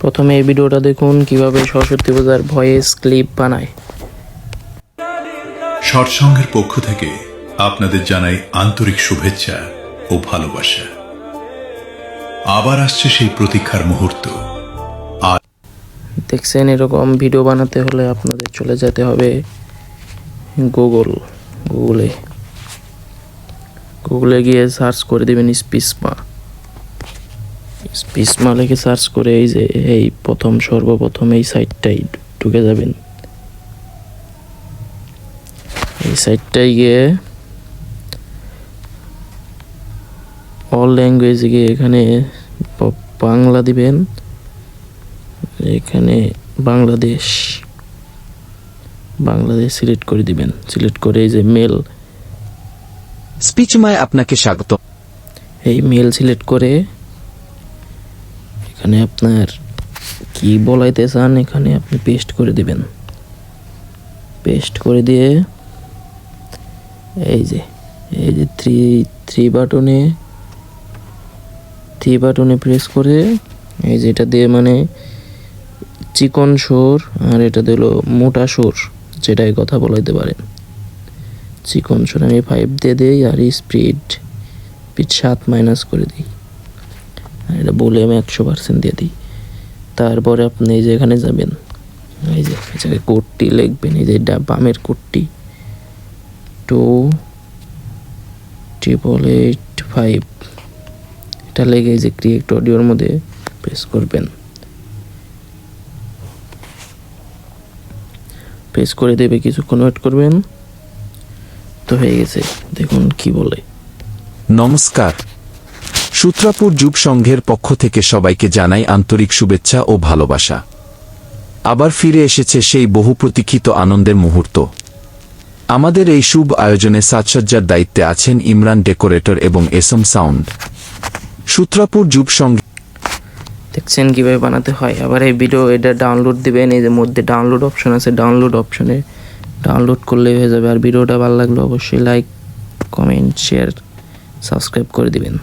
প্রথমে এই ভিডিওটা দেখুন কীভাবে সরস্বতী পূজার ভয়েস ক্লিপ বানায়। সৎসঙ্গের পক্ষ থেকে আপনাদের জানাই আন্তরিক শুভেচ্ছা ও ভালোবাসা। আবার আসছে সেই প্রতীক্ষার মুহূর্ত। দেখছেন এরকম ভিডিও বানাতে হলে আপনাদের চলে যেতে হবে গুগল গুগলে গুগলে গিয়ে সার্চ করে দেবেন স্পিসমা স্পিসমা লিখে সার্চ করে এই যে এই প্রথম সর্বপ্রথম এই সাইটটাই ঢুকে যাবেন। এই সাইটটাই গিয়ে অল ল্যাঙ্গুয়েজ গিয়ে এখানে বাংলা দিবেন। এখানে বাংলাদেশ। বাংলাদেশ সিলেক্ট করে দিবেন। সিলেক্ট করে এই যে মেল স্পিচমায় আপনাকে স্বাগত। এই মেল সিলেক্ট করে এখানে আপনার কি বলাইতে চান, এখানে আপনি পেস্ট করে দিবেন। পেস্ট করে দিয়ে এই যে এই যে থ্রি থ্রি বাটনে থ্রি বাটনে প্রেস করে এই যে এটা দিয়ে মানে চিকন সুর আর এটা দিল মোটা সুর, যেটাই কথা বলাইতে পারেন। চিকন সুর আমি ফাইভ দিয়ে দিই আর স্পিড স্পিড সাত মাইনাস করে দিই। এটা বলে আমি একশো পার্সেন্ট দিয়ে দিই। তারপরে আপনি এই যে এখানে যাবেন, এই যে জায়গায় কোডটি লিখবেন, এই যে এটা বামের কোডটি টু ট্রিপল এইট ফাইভ এটা লেগে যে ক্রিয়েট অডিওর মধ্যে প্রেস করবেন। প্রেস করে দেবে, কিছুক্ষণ ওয়েট করবেন। তো হয়ে গেছে, দেখুন কি বলে। নমস্কার। সূত্রাপুর যুব সংঘের পক্ষ থেকে সবাইকে জানাই আন্তরিক শুভেচ্ছা ও ভালোবাসা। আবার ফিরে এসেছে সেই বহু প্রতীক্ষিত আনন্দের মুহূর্ত। আমাদের এই শুভ আয়োজনে সাজসজ্জার দায়িত্বে আছেন ইমরান ডেকোরেটর এবং এসম সাউন্ড। সূত্রাপুর যুব সংঘ দেখছেন কীভাবে বানাতে হয়। আবার এই ভিডিও এটা ডাউনলোড দেবেন যে মধ্যে ডাউনলোড অপশন আছে ডাউনলোড অপশনে ডাউনলোড করলেই হয়ে যাবে। আর ভিডিওটা ভালো লাগলে অবশ্যই লাইক কমেন্ট শেয়ার সাবস্ক্রাইব করে দিবেন।